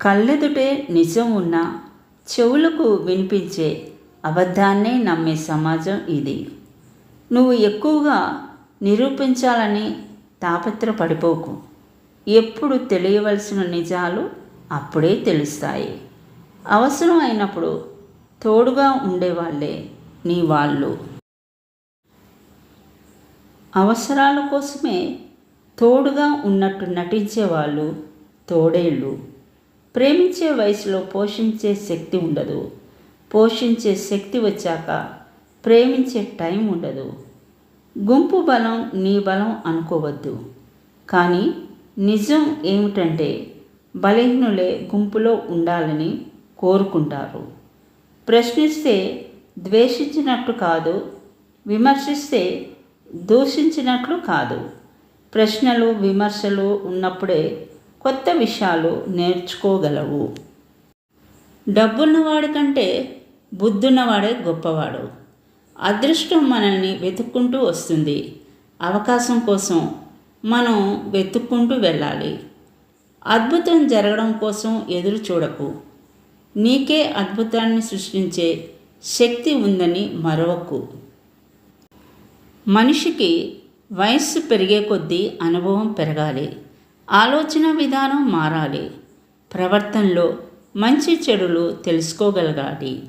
కళ్ళెదుటే నిజం ఉన్న చెవులకు వినిపించే అబద్ధాన్నే నమ్మే సమాజం ఇది. నువ్వు ఎక్కువగా నిరూపించాలని తాపత్రపడిపోకు ఎప్పుడు తెలియవలసిన నిజాలు అప్పుడే తెలుస్తాయి. అవసరం అయినప్పుడు తోడుగా ఉండేవాళ్ళే నీ వాళ్ళు. అవసరాల కోసమే తోడుగా ఉన్నట్టు నటించే వాళ్ళు తోడేళ్ళు. ప్రేమించే వయసులో పోషించే శక్తి ఉండదు. పోషించే శక్తి వచ్చాక ప్రేమించే టైం ఉండదు. గుంపు బలం నీ బలం అనుకోవద్దు. కానీ నిజం ఏమిటంటే బలహీనులే గుంపులో ఉండాలని కోరుకుంటారు. ప్రశ్నిస్తే ద్వేషించినట్టు కాదు విమర్శిస్తే దూషించినట్లు కాదు. ప్రశ్నలు విమర్శలు ఉన్నప్పుడే కొత్త విషయాలు నేర్చుకోగలవు. డబ్బున్నవాడి కంటే బుద్ధున్నవాడే గొప్పవాడు. అదృష్టం మనల్ని వెతుక్కుంటూ వస్తుంది. అవకాశం కోసం మనం వెతుక్కుంటూ వెళ్ళాలి. అద్భుతం జరగడం కోసం ఎదురు చూడకు. నీకే అద్భుతాన్ని సృష్టించే శక్తి ఉందని మరొకు మనిషికి వయస్సు పెరిగే కొద్దీ అనుభవం పెరగాలి. ఆలోచన విధానం మారాలి. ప్రవర్తనలో మంచి చెడులు తెలుసుకోగలగాలి.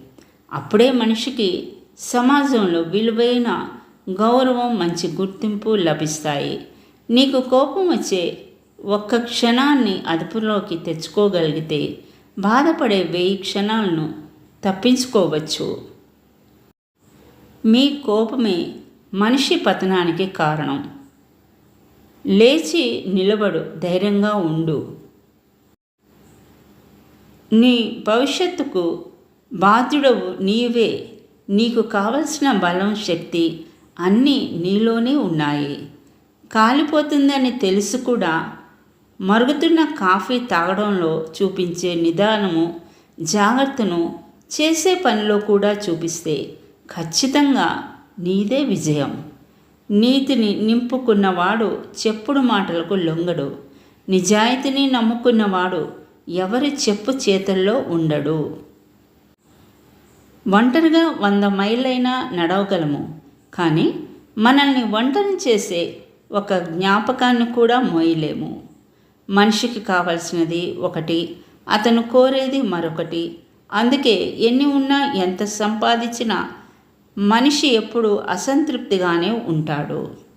అప్పుడే మనిషికి సమాజంలో విలువైన గౌరవం మంచి గుర్తింపు లభిస్తాయి. నీకు కోపం వచ్చే ఒక్క క్షణాన్ని అదుపులోకి తెచ్చుకోగలిగితే బాధపడే వెయ్యి క్షణాలను తప్పించుకోవచ్చు. మీ కోపమే మనిషి పతనానికి కారణం. లేచి నిలబడు ధైర్యంగా ఉండు. నీ భవిష్యత్తుకు బాధ్యుడవు నీవే. నీకు కావలసిన బలం శక్తి అన్నీ నీలోనే ఉన్నాయి. కాలిపోతుందని తెలుసు కూడా మరుగుతున్న కాఫీ తాగడంలో చూపించే నిదానము జాగ్రత్తను చేసే పనిలో కూడా చూపిస్తే ఖచ్చితంగా నీదే విజయం. నీతిని నింపుకున్నవాడు చెప్పుడు మాటలకు లొంగడు. నిజాయితీని నమ్ముకున్నవాడు ఎవరి చెప్పు చేతల్లో ఉండడు. ఒంటరిగా వంద మైళ్ళైనా నడవగలము. కానీ మనల్ని ఒంటరి చేసే ఒక జ్ఞాపకాన్ని కూడా మోయలేము. మనిషికి కావలసినది ఒకటి అతను కోరేది మరొకటి. అందుకే ఎన్ని ఉన్నా ఎంత సంపాదించినా మనిషి ఎప్పుడు అసంతృప్తిగానే ఉంటాడు.